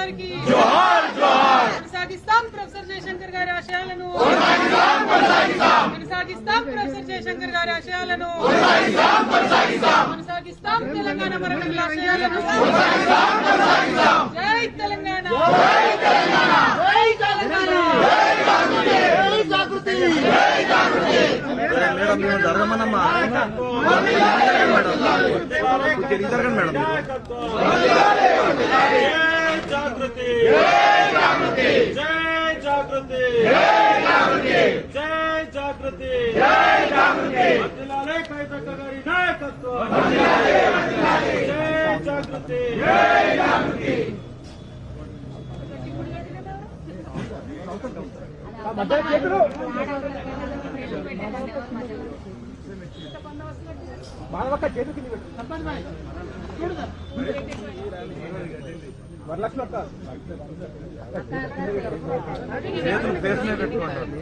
గారికి కొనసాగిస్తాం ప్రొఫెసర్ జయశంకర్ గారి ఆశయాలను. కొనసాగిస్తాం ప్రొఫెసర్ జయశంకర్ గారి ఆశయాలను. కొనసాగిస్తాం తెలంగాణ మరణంల ఆశయాలను. జై తెలంగాణ. జై మేడం మేము మేడం. జాగృతి. జై జాగృతి. జై జాగృతి. జై జాగృతి. జై జాగృతి వర్ధిల్లాలే కైతక్క గారి నాయకత్వం జై జాగృతి చేతులు ఫేస్ మీద పెట్టుకోండి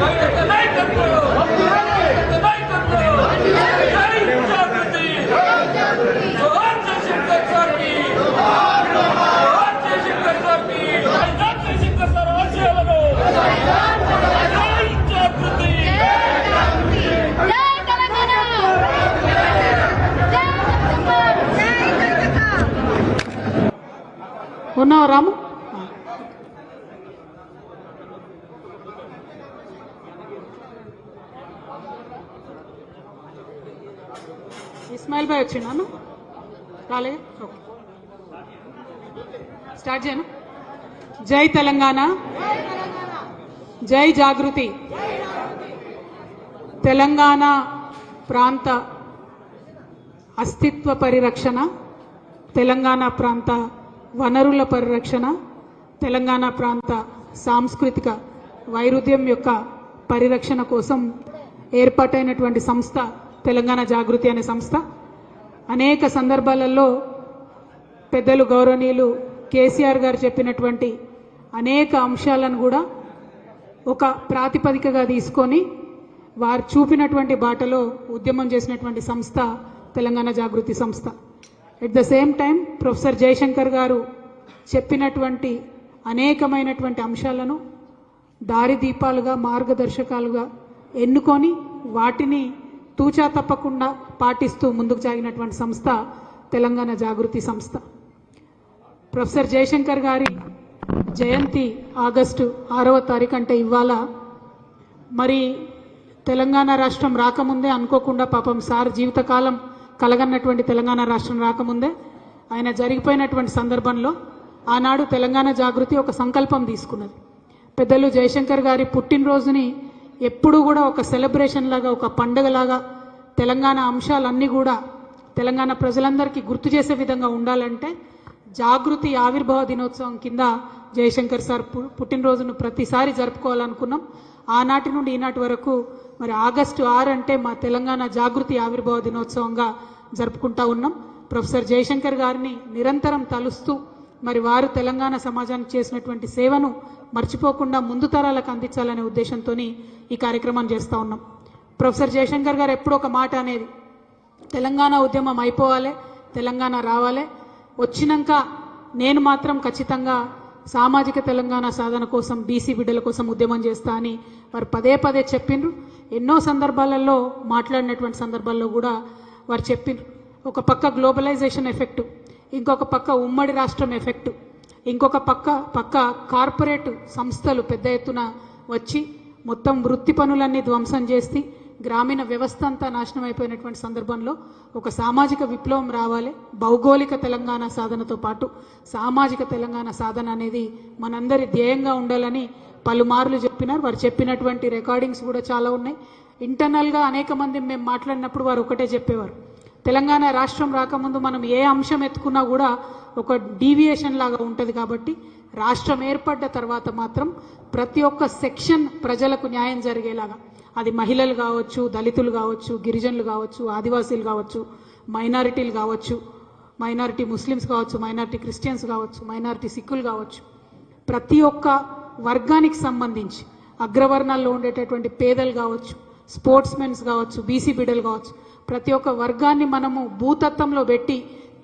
ఇస్మాయిల్ భాయ్ వచ్చిండా రాలే? ఓకే. స్టార్ట్ చేయను? జై తెలంగాణ. జై జాగృతి. తెలంగాణ ప్రాంత అస్తిత్వ పరిరక్షణ తెలంగాణ ప్రాంత వనరుల పరిరక్షణ తెలంగాణ ప్రాంత సాంస్కృతిక వైరుధ్యం యొక్క పరిరక్షణ కోసం ఏర్పాటైనటువంటి సంస్థ తెలంగాణ జాగృతి అనే సంస్థ. అనేక సందర్భాలలో పెద్దలు గౌరవనీయులు కేసీఆర్ గారు చెప్పినటువంటి అనేక అంశాలను కూడా ఒక ప్రాతిపదికగా తీసుకొని వారు చూపినటువంటి బాటలో ఉద్యమం చేసినటువంటి సంస్థ తెలంగాణ జాగృతి సంస్థ. At the same time professor Jayashankar garu చెప్పినటువంటి అనేకమైనటువంటి అంశాలను దారిదీపాలుగా మార్గదర్శకాలుగా ఎన్నుకొని వాటిని తూచా తప్పకుండా పాటిస్తూ ముందుకు సాగినటువంటి సంస్థ తెలంగాణ జాగృతి సంస్థ. ప్రొఫెసర్ జయశంకర్ గారి జయంతి ఆగస్టు ఆరవ తారీఖు అంటే ఇవాళ. మరి తెలంగాణ రాష్ట్రం రాకముందే అనుకోకుండా పాపం సార్ జీవితకాలం కలగన్నటువంటి తెలంగాణ రాష్ట్రం రాకముందే ఆయన జరిగిపోయినటువంటి సందర్భంలో ఆనాడు తెలంగాణ జాగృతి ఒక సంకల్పం తీసుకున్నది. పెద్దలు జయశంకర్ గారి పుట్టినరోజుని ఎప్పుడూ కూడా ఒక సెలబ్రేషన్ లాగా ఒక పండగలాగా తెలంగాణ అంశాలన్నీ కూడా తెలంగాణ ప్రజలందరికీ గుర్తు చేసే విధంగా ఉండాలంటే జాగృతి ఆవిర్భావ దినోత్సవం కింద జయశంకర్ సార్ పు- పుట్టినరోజును ప్రతిసారి జరుపుకోవాలనుకున్నాం. ఆనాటి నుండి ఈనాటి వరకు మరి ఆగస్టు ఆరు అంటే మా తెలంగాణ జాగృతి ఆవిర్భావ దినోత్సవంగా జరుపుకుంటా ఉన్నాం. ప్రొఫెసర్ జయశంకర్ గారిని నిరంతరం తలుస్తూ మరి వారు తెలంగాణ సమాజానికి చేసినటువంటి సేవను మర్చిపోకుండా ముందు తరాలకు అందించాలనే ఉద్దేశంతో ఈ కార్యక్రమాన్ని చేస్తూ ఉన్నాం. ప్రొఫెసర్ జయశంకర్ గారు ఎప్పుడూ ఒక మాట అనేది తెలంగాణ ఉద్యమం అయిపోవాలి తెలంగాణ రావాలి వచ్చినాక నేను మాత్రం ఖచ్చితంగా సామాజిక తెలంగాణ సాధన కోసం బీసీ బిడ్డల కోసం ఉద్యమం చేస్తా అని వారు పదే పదే చెప్పిండ్రు. ఎన్నో సందర్భాలలో మాట్లాడినటువంటి సందర్భాల్లో కూడా వారు చెప్పిండ్రు. ఒక పక్క గ్లోబలైజేషన్ ఎఫెక్ట్ ఇంకొక పక్క ఉమ్మడి రాష్ట్రం ఎఫెక్ట్. ఇంకొక పక్క పక్క కార్పొరేట్ సంస్థలు పెద్ద ఎత్తున వచ్చి మొత్తం వృత్తి పనులన్నీ ధ్వంసం చేసి గ్రామీణ వ్యవస్థ అంతా నాశనం అయిపోయినటువంటి సందర్భంలో ఒక సామాజిక విప్లవం రావాలి. భౌగోళిక తెలంగాణ సాధనతో పాటు సామాజిక తెలంగాణ సాధన అనేది మనందరి ధ్యేయంగా ఉండాలని పలుమార్లు చెప్పినారు. వారు చెప్పినటువంటి రికార్డింగ్స్ కూడా చాలా ఉన్నాయి. ఇంటర్నల్గా అనేక మంది మేము మాట్లాడినప్పుడు వారు ఒకటే చెప్పేవారు. తెలంగాణ రాష్ట్రం రాకముందు మనం ఏ అంశం ఎత్తుకున్నా కూడా ఒక డీవియేషన్ లాగా ఉంటుంది కాబట్టి రాష్ట్రం ఏర్పడ్డ తర్వాత మాత్రం ప్రతి ఒక్క సెక్షన్ ప్రజలకు న్యాయం జరిగేలాగా. అది మహిళలు కావచ్చు దళితులు కావచ్చు గిరిజనులు కావచ్చు ఆదివాసీలు కావచ్చు మైనారిటీలు కావచ్చు మైనారిటీ ముస్లిమ్స్ కావచ్చు మైనారిటీ క్రిస్టియన్స్ కావచ్చు మైనారిటీ సిక్కులు కావచ్చు. ప్రతి ఒక్క వర్గానికి సంబంధించి అగ్రవర్ణాల్లో ఉండేటటువంటి పేదలు కావచ్చు స్పోర్ట్స్ మెన్స్ కావచ్చు బీసీ బిడ్డలు కావచ్చు ప్రతి ఒక్క వర్గాన్ని మనము భూతత్వంలో పెట్టి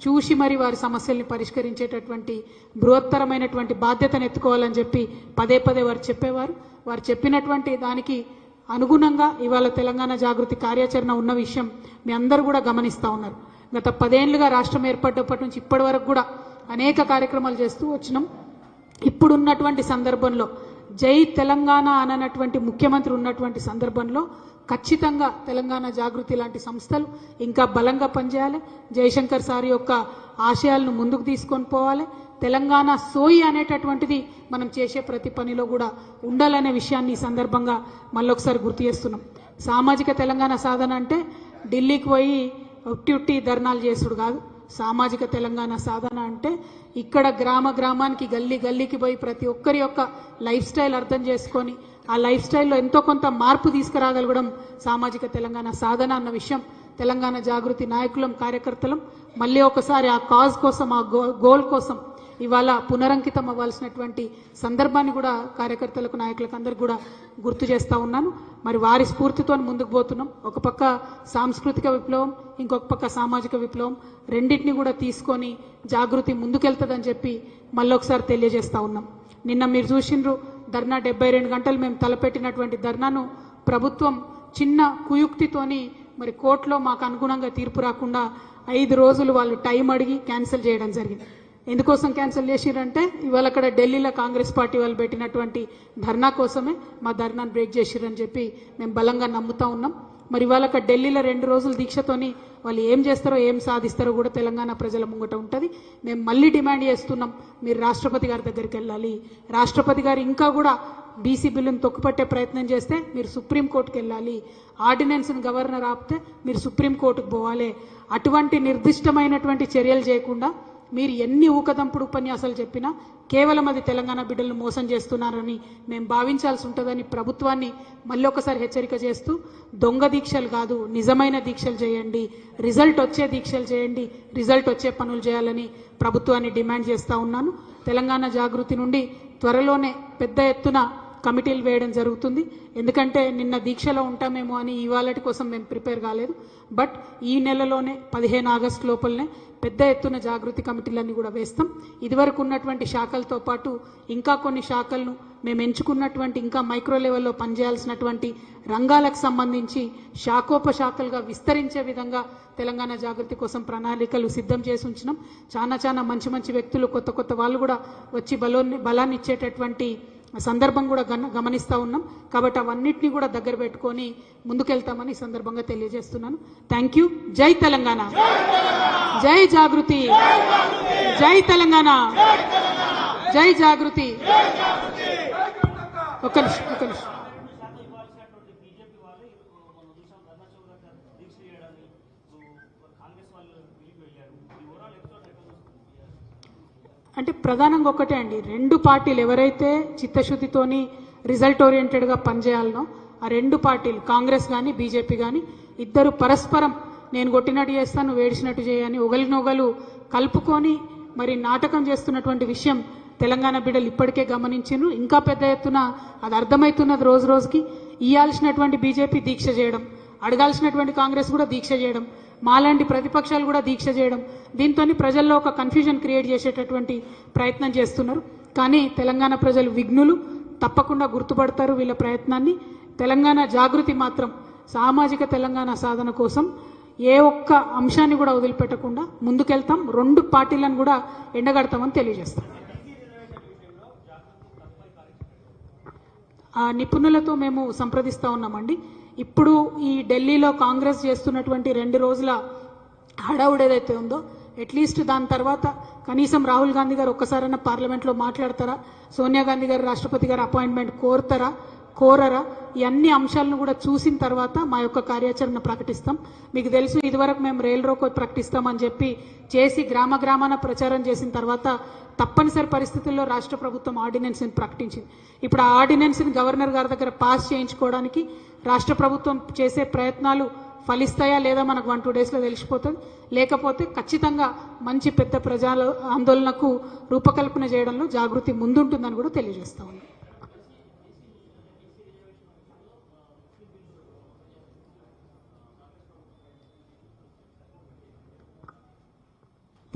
చూసి మరి వారి సమస్యల్ని పరిష్కరించేటటువంటి బృహత్తరమైనటువంటి బాధ్యతను ఎత్తుకోవాలని చెప్పి పదే పదే వారు చెప్పేవారు. వారు చెప్పినటువంటి దానికి అనుగుణంగా ఇవాళ తెలంగాణ జాగృతి కార్యాచరణ ఉన్న విషయం మీ అందరూ కూడా గమనిస్తూ ఉన్నారు. గత పదేళ్ళుగా రాష్ట్రం ఏర్పడ్డప్పటి నుంచి ఇప్పటి వరకు కూడా అనేక కార్యక్రమాలు చేస్తూ వచ్చినాం. ఇప్పుడున్నటువంటి సందర్భంలో జై తెలంగాణ అననటువంటి ముఖ్యమంత్రి ఉన్నటువంటి సందర్భంలో ఖచ్చితంగా తెలంగాణ జాగృతి లాంటి సంస్థలు ఇంకా బలంగా పనిచేయాలి. జయశంకర్ సార్ యొక్క ఆశయాలను ముందుకు తీసుకొని పోవాలి. తెలంగాణ సోయి అనేటటువంటిది మనం చేసే ప్రతి పనిలో కూడా ఉండాలనే విషయాన్ని ఈ సందర్భంగా మళ్ళొకసారి గుర్తు చేస్తున్నాం. సామాజిక తెలంగాణ సాధన అంటే ఢిల్లీకి పోయి ఉట్టి ఉట్టి ధర్నాలు చేసుడు కాదు. సామాజిక తెలంగాణ సాధన అంటే ఇక్కడ గ్రామ గ్రామానికి గల్లీ గల్లీకి పోయి ప్రతి ఒక్కరి యొక్క లైఫ్ స్టైల్ అర్థం చేసుకొని ఆ లైఫ్ స్టైల్లో ఎంతో కొంత మార్పు తీసుకురాగలగడం సామాజిక తెలంగాణ సాధన అన్న విషయం. తెలంగాణ జాగృతి నాయకులం కార్యకర్తలం. మళ్ళీ ఒకసారి ఆ కాజ్ కోసం ఆ గో గోల్ కోసం ఇవాళ పునరంకితం అవ్వాల్సినటువంటి సందర్భాన్ని కూడా కార్యకర్తలకు నాయకులకు అందరికి కూడా గుర్తు చేస్తూ ఉన్నాను. మరి వారి స్ఫూర్తితో ముందుకు పోతున్నాం. ఒక పక్క సాంస్కృతిక విప్లవం ఇంకొక పక్క సామాజిక విప్లవం. రెండింటిని కూడా తీసుకొని జాగృతి ముందుకెళ్తుందని చెప్పి మళ్ళొకసారి తెలియజేస్తూ ఉన్నాం. నిన్న మీరు చూసిండ్రు ధర్నా డెబ్బై రెండు గంటలు మేము తలపెట్టినటువంటి ధర్నాను ప్రభుత్వం చిన్న కుయుక్తితోని మరి కోర్టులో మాకు అనుగుణంగా తీర్పు రాకుండా ఐదు రోజులు వాళ్ళు టైం అడిగి క్యాన్సిల్ చేయడం జరిగింది. ఎందుకోసం క్యాన్సిల్ చేసిరంటే ఇవాళ అక్కడ ఢిల్లీలో కాంగ్రెస్ పార్టీ వాళ్ళు పెట్టినటువంటి ధర్నా కోసమే మా ధర్నాను బ్రేక్ చేసిరని చెప్పి మేము బలంగా నమ్ముతా ఉన్నాం. మరి ఇవాళ అక్కడ ఢిల్లీలో రెండు రోజులు దీక్షతోని వాళ్ళు ఏం చేస్తారో ఏం సాధిస్తారో కూడా తెలంగాణ ప్రజల ముంగట ఉంటుంది. మేము మళ్ళీ డిమాండ్ చేస్తున్నాం మీరు రాష్ట్రపతి గారి దగ్గరికి వెళ్ళాలి. రాష్ట్రపతి గారు ఇంకా కూడా బీసీ బిల్లును తొక్కుపట్టే ప్రయత్నం చేస్తే మీరు సుప్రీంకోర్టుకి వెళ్ళాలి. ఆర్డినెన్స్ని గవర్నర్ ఆపితే మీరు సుప్రీంకోర్టుకు పోవాలి. అటువంటి నిర్దిష్టమైనటువంటి చర్యలు చేయకుండా మీరు ఎన్ని ఊకదంపుడు ఉపన్యాసాలు చెప్పినా కేవలం అది తెలంగాణ బిడ్డలను మోసం చేస్తున్నారని మేము భావించాల్సి ఉంటుందని ప్రభుత్వాన్ని మళ్ళీ ఒకసారి హెచ్చరిక చేస్తూ దొంగ దీక్షలు కాదు నిజమైన దీక్షలు చేయండి. రిజల్ట్ వచ్చే దీక్షలు చేయండి. రిజల్ట్ వచ్చే పనులు చేయాలని ప్రభుత్వాన్ని డిమాండ్ చేస్తూ ఉన్నాను. తెలంగాణ జాగృతి నుండి త్వరలోనే పెద్ద ఎత్తున కమిటీలు వేయడం జరుగుతుంది. ఎందుకంటే నిన్న దీక్షలో ఉంటామేమో అని ఇవాళటి కోసం మేము ప్రిపేర్ కాలేదు. బట్ ఈ నెలలోనే పదిహేను ఆగస్టు లోపలనే పెద్ద ఎత్తున జాగృతి కమిటీలన్నీ కూడా వేస్తాం. ఇదివరకు ఉన్నటువంటి శాఖలతో పాటు ఇంకా కొన్ని శాఖలను మేము ఎంచుకున్నటువంటి ఇంకా మైక్రో లెవెల్లో పనిచేయాల్సినటువంటి రంగాలకు సంబంధించి శాఖోపశాఖలుగా విస్తరించే విధంగా తెలంగాణ జాగృతి కోసం ప్రణాళికలు సిద్ధం చేసి ఉంచినాం. చాలా చాలా మంచి మంచి వ్యక్తులు కొత్త కొత్త వాళ్ళు కూడా వచ్చి బలో బలాన్ని ఇచ్చేటటువంటి సందర్భం కూడా గమనిస్తూ ఉన్నాం. కాబట్టి అవన్నిటిని కూడా దగ్గర పెట్టుకొని ముందుకెళ్తామని ఈ సందర్భంగా తెలియజేస్తున్నాను. థ్యాంక్ యూ జై తెలంగాణ. జై జాగృతి. జై తెలంగాణ. జై జాగృతి. ఒక నిమిషం ఒక నిమిషం. అంటే ప్రధానంగా ఒకటే అండి. రెండు పార్టీలు ఎవరైతే చిత్తశుద్ధితోని రిజల్ట్ ఓరియంటెడ్గా పనిచేయాలనో ఆ రెండు పార్టీలు కాంగ్రెస్ కానీ బీజేపీ కానీ ఇద్దరు పరస్పరం నేను కొట్టినట్టు చేస్తాను వేడిచినట్టు చేయని ఒకరినొకరు కలుపుకొని మరి నాటకం చేస్తున్నటువంటి విషయం తెలంగాణ బిడ్డలు ఇప్పటికే గమనించారు ఇంకా పెద్ద ఎత్తున అది అర్థమవుతున్నది రోజు రోజుకి. ఇయ్యాల్సినటువంటి బీజేపీ దీక్ష చేయడం అడగాల్సినటువంటి కాంగ్రెస్ కూడా దీక్ష చేయడం మాలాంటి ప్రతిపక్షాలు కూడా దీక్ష చేయడం దీంతో ప్రజల్లో ఒక కన్ఫ్యూజన్ క్రియేట్ చేసేటటువంటి ప్రయత్నం చేస్తున్నారు. కానీ తెలంగాణ ప్రజలు విఘ్నులు తప్పకుండా గుర్తుపడతారు వీళ్ళ ప్రయత్నాన్ని. తెలంగాణ జాగృతి మాత్రం సామాజిక తెలంగాణ సాధన కోసం ఏ ఒక్క అంశాన్ని కూడా వదిలిపెట్టకుండా ముందుకెళ్తాం. రెండు పార్టీలను కూడా ఎండగడతామని తెలియజేస్తాం. ఆ నిపుణులతో మేము సంప్రదిస్తూ ఉన్నామండి. ఇప్పుడు ఈ ఢిల్లీలో కాంగ్రెస్ చేస్తున్నటువంటి రెండు రోజుల హడావుడు ఏదైతే ఉందో అట్లీస్ట్ దాని తర్వాత కనీసం రాహుల్ గాంధీ గారు ఒక్కసారైనా పార్లమెంట్లో మాట్లాడతారా? సోనియా గాంధీ గారు రాష్ట్రపతి గారు అపాయింట్మెంట్ కోరుతారా? కోరరా ఈ అన్ని అంశాలను కూడా చూసిన తర్వాత మా యొక్క కార్యాచరణ ప్రకటిస్తాం. మీకు తెలుసు ఇదివరకు మేము రైల్ రోకో ప్రకటిస్తామని చెప్పి చేసి గ్రామ గ్రామాన ప్రచారం చేసిన తర్వాత తప్పనిసరి పరిస్థితుల్లో రాష్ట్ర ప్రభుత్వం ఆర్డినెన్స్ని ప్రకటించింది. ఇప్పుడు ఆ ఆర్డినెన్స్ని గవర్నర్ గారి దగ్గర పాస్ చేయించుకోవడానికి రాష్ట్ర ప్రభుత్వం చేసే ప్రయత్నాలు ఫలిస్తాయా లేదా మనకు వన్ టూ డేస్లో తెలిసిపోతుంది. లేకపోతే ఖచ్చితంగా మంచి పెద్ద ప్రజల ఆందోళనకు రూపకల్పన చేయడంలో జాగృతి ముందుంటుందని కూడా తెలియజేస్తా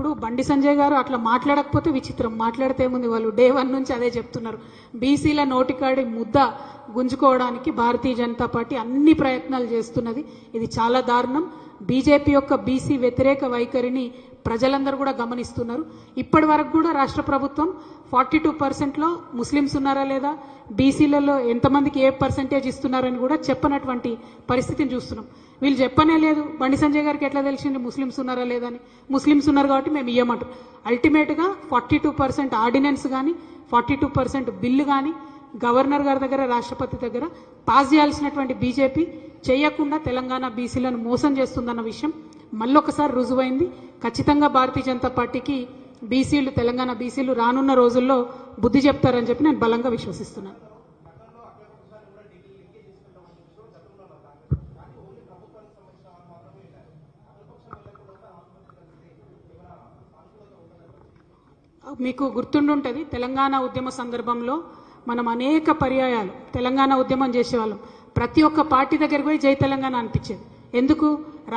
ఇప్పుడు బండి సంజయ్ గారు అట్లా మాట్లాడకపోతే విచిత్రం. మాట్లాడితే ఏముంది వాళ్ళు? డే వన్ నుంచి అదే చెప్తున్నారు. బీసీల నోటికాడి ముద్ద గుంజుకోవడానికి భారతీయ జనతా పార్టీ అన్ని ప్రయత్నాలు చేస్తున్నది. ఇది చాలా దారుణం. బీజేపీ యొక్క బీసీ వ్యతిరేక వైఖరిని ప్రజలందరూ కూడా గమనిస్తున్నారు. ఇప్పటి వరకు కూడా రాష్ట్ర ప్రభుత్వం ఫార్టీ టూ పర్సెంట్లో ముస్లిమ్స్ ఉన్నారా లేదా బీసీలలో ఎంతమందికి ఏ పర్సెంటేజ్ ఇస్తున్నారని కూడా చెప్పనటువంటి పరిస్థితిని చూస్తున్నాం. వీళ్ళు చెప్పనే లేదు బండి సంజయ్ గారికి ఎట్లా తెలిసింది ముస్లిమ్స్ ఉన్నారా లేదని ముస్లిమ్స్ ఉన్నారు కాబట్టి మేము ఇయ్యమంటాం. అల్టిమేట్గా ఫార్టీ టూ పర్సెంట్ ఆర్డినెన్స్ కానీ ఫార్టీ టూ పర్సెంట్ బిల్లు కానీ గవర్నర్ గారి దగ్గర రాష్ట్రపతి దగ్గర పాస్ చేయాల్సినటువంటి బీజేపీ చేయకుండా తెలంగాణ బీసీలను మోసం చేస్తుందన్న విషయం మళ్ళొకసారి రుజువైంది. ఖచ్చితంగా భారతీయ జనతా పార్టీకి బీసీలు తెలంగాణ బీసీలు రానున్న రోజుల్లో బుద్ధి చెప్తారని చెప్పి నేను బలంగా విశ్వసిస్తున్నాను. మీకు గుర్తుండుంటుంది తెలంగాణ ఉద్యమ సందర్భంలో మనం అనేక పర్యాయాలు తెలంగాణ ఉద్యమం చేసేవాళ్ళం. ప్రతి ఒక్క పార్టీ దగ్గరికి పోయి జై తెలంగాణ అనిపించేది. ఎందుకు?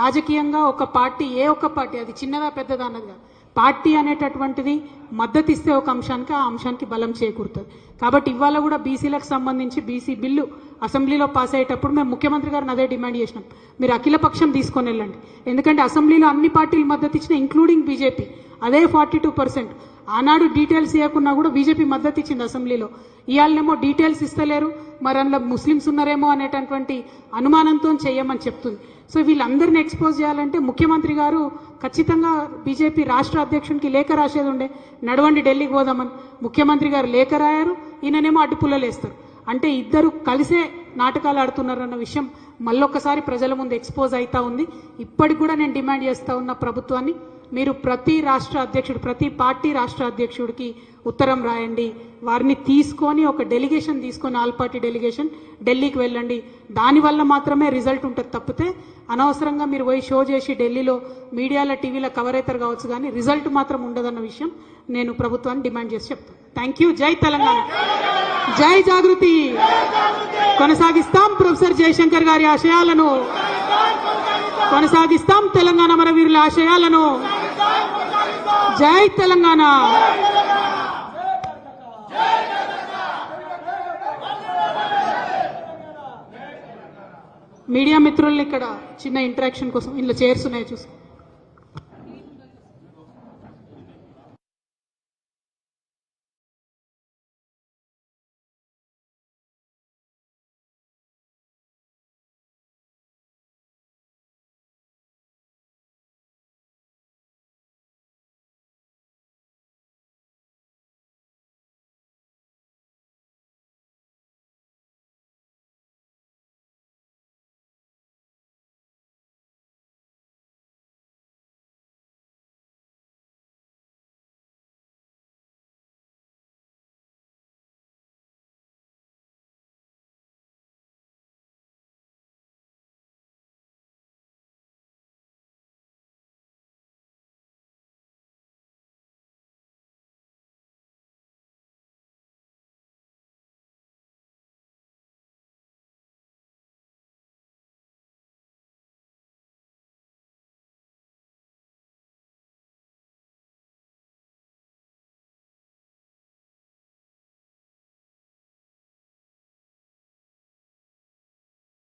రాజకీయంగా ఒక పార్టీ ఏ ఒక్క పార్టీ అది చిన్నదా పెద్దదా అన్నది కాదు. పార్టీ అనేటటువంటిది మద్దతు ఇస్తే ఒక అంశానికి ఆ అంశానికి బలం చేకూరుతుంది. కాబట్టి ఇవాళ కూడా బీసీలకు సంబంధించి బీసీ బిల్లు అసెంబ్లీలో పాస్ అయ్యేటప్పుడు మేము ముఖ్యమంత్రి గారిని అదే డిమాండ్ చేసినాం. మీరు అఖిల పక్షం తీసుకొని వెళ్ళండి. ఎందుకంటే అసెంబ్లీలో అన్ని పార్టీలు మద్దతు ఇచ్చిన ఇంక్లూడింగ్ బీజేపీ అదే ఫార్టీ టూ పర్సెంట్. ఆనాడు డీటెయిల్స్ ఇవ్వకున్నా కూడా బీజేపీ మద్దతు ఇచ్చింది అసెంబ్లీలో. ఇవాళనేమో డీటెయిల్స్ ఇస్తలేరు మరి అందులో ముస్లిమ్స్ ఉన్నారేమో అనేటటువంటి అనుమానంతో చేయమని చెప్తుంది. సో వీళ్ళందరిని ఎక్స్పోజ్ చేయాలంటే ముఖ్యమంత్రి గారు ఖచ్చితంగా బీజేపీ రాష్ట్ర అధ్యక్షునికి లేఖ రాసేది ఉండే నడవండి ఢిల్లీకి పోదామని. ముఖ్యమంత్రి గారు లేఖ రాయారు ఈయననేమో అడ్డుపుల్లలేస్తారు అంటే ఇద్దరు కలిసే నాటకాలు ఆడుతున్నారన్న విషయం మళ్ళొక్కసారి ప్రజల ముందు ఎక్స్పోజ్ అవుతా ఉంది. ఇప్పటికి కూడా నేను డిమాండ్ చేస్తూ ఉన్న ప్రభుత్వాన్ని మీరు ప్రతి రాష్ట్ర అధ్యక్షుడు ప్రతి పార్టీ రాష్ట్ర అధ్యక్షుడికి ఉత్తరం రాయండి. వారిని తీసుకొని ఒక డెలిగేషన్ తీసుకొని ఆల్ పార్టీ డెలిగేషన్ ఢిల్లీకి వెళ్ళండి. దానివల్ల మాత్రమే రిజల్ట్ ఉంటుంది తప్పితే అనవసరంగా మీరు పోయి షో చేసి ఢిల్లీలో మీడియాలో టీవీలో కవర్ అవుతారు కావచ్చు కానీ రిజల్ట్ మాత్రం ఉండదన్న విషయం నేను ప్రభుత్వాన్ని డిమాండ్ చేసి చెప్తాను. థ్యాంక్ యూ జై తెలంగాణ. జై జాగృతి. కొనసాగిస్తాం ప్రొఫెసర్ జయశంకర్ గారి ఆశయాలను. కొనసాగిస్తాం తెలంగాణ మన వీరుల ఆశయాలను. జై తెలంగాణ. మీడియా మిత్రుల్ని ఇక్కడ చిన్న ఇంటరాక్షన్ కోసం ఇందులో చైర్స్ ఉన్నాయి చూసి